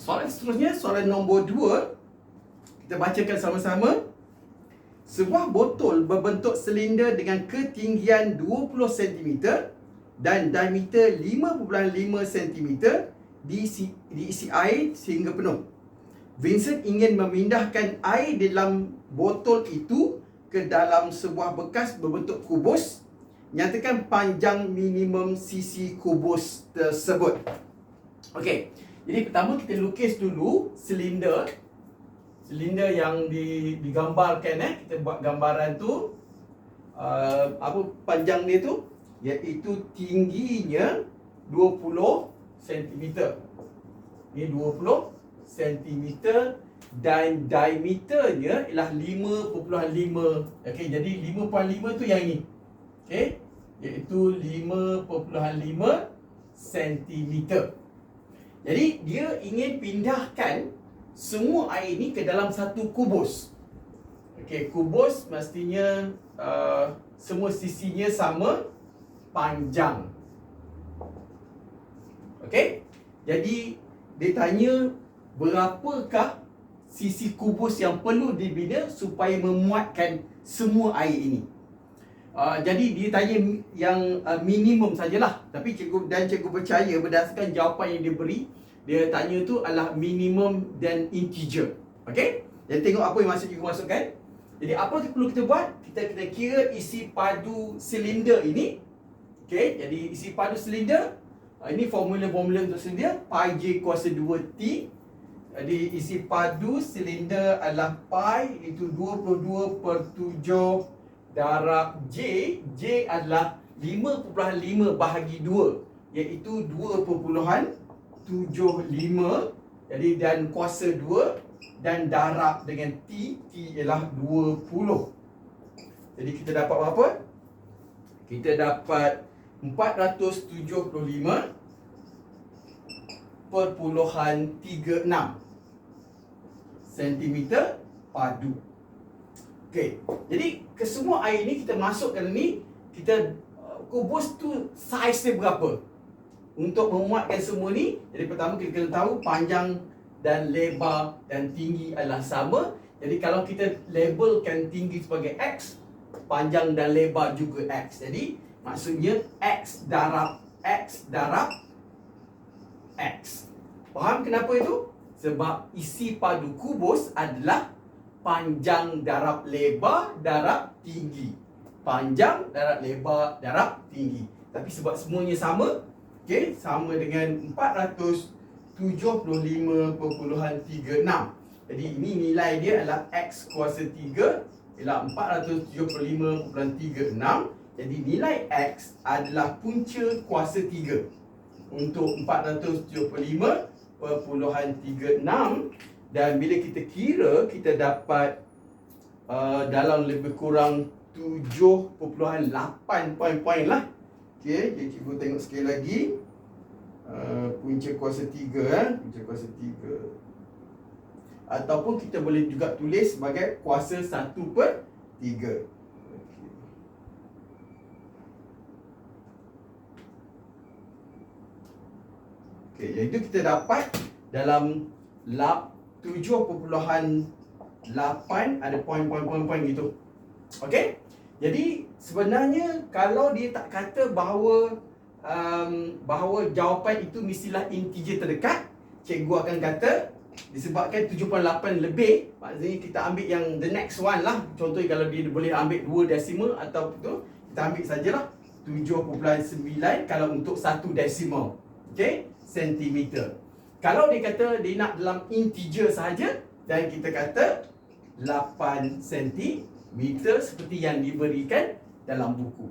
Soalan seterusnya, soalan nombor 2. Kita bacakan sama-sama. Sebuah botol berbentuk silinder dengan ketinggian 20 cm dan diameter 5.5 cm diisi, diisi air sehingga penuh. Vincent ingin memindahkan air dalam botol itu ke dalam sebuah bekas berbentuk kubus. Nyatakan panjang minimum sisi kubus tersebut. Okey. Jadi pertama kita lukis dulu silinder silinder yang di, digambarkan eh kita buat gambaran tu uh, apa panjang dia tu iaitu tingginya 20 cm. Ni 20 cm dan diameternya ialah 5.5. Okey, jadi 5.5 tu yang ni. Okey, iaitu 5.5 cm. Jadi dia ingin pindahkan semua air ni ke dalam satu kubus. Okey, kubus mestinya uh, semua sisinya sama panjang. Okey? Jadi dia tanya berapakah sisi kubus yang perlu dibina supaya memuatkan semua air ini. Uh, jadi dia tanya yang uh, minimum sajalah. Tapi cikgu dan cikgu percaya berdasarkan jawapan yang dia beri, dia tanya tu adalah minimum dan integer. Okey? Jadi tengok apa yang masuk cikgu masukkan. Jadi apa yang perlu kita buat? Kita kena kira isi padu silinder ini. Okey, jadi isi padu silinder ah, ini formula-formula untuk silinder pi j kuasa 2t. Jadi isi padu silinder adalah pi itu 22 per 7 darab j. J adalah 5.5 bahagi 2 iaitu 2.5 75 jadi dan kuasa 2 dan darab dengan T T ialah 20 jadi kita dapat apa? kita dapat 475 perpuluhan 36 sentimeter padu Okey, jadi kesemua air ni kita masukkan ni kita uh, kubus tu saiz dia berapa? Untuk memuatkan semua ni, jadi pertama kita kena tahu panjang dan lebar dan tinggi adalah sama. Jadi kalau kita labelkan tinggi sebagai X, panjang dan lebar juga X. Jadi maksudnya X darab X darab X. Faham kenapa itu? Sebab isi padu kubus adalah panjang darab lebar darab tinggi. Panjang darab lebar darab tinggi. Tapi sebab semuanya sama, Okey, sama dengan 475.36. Jadi ini nilai dia adalah X kuasa 3 ialah 475.36. Jadi nilai X adalah punca kuasa 3 untuk 475.36 dan bila kita kira kita dapat uh, dalam lebih kurang 7.8 poin-poin lah Okey, jadi cikgu tengok sekali lagi. Uh, punca kuasa 3 eh, punca kuasa 3. Ataupun kita boleh juga tulis sebagai kuasa 1 per 3. Okey, jadi kita dapat dalam lap 7.8 ada poin-poin-poin-poin gitu. Okey? Jadi sebenarnya kalau dia tak kata bahawa um, bahawa jawapan itu mestilah integer terdekat, cikgu akan kata disebabkan 7.8 lebih, maksudnya kita ambil yang the next one lah. Contohnya kalau dia boleh ambil 2 decimal atau tu, kita ambil sajalah 7.9 kalau untuk 1 decimal. Okey, sentimeter. Kalau dia kata dia nak dalam integer saja dan kita kata 8 cm seperti yang diberikan dalam buku.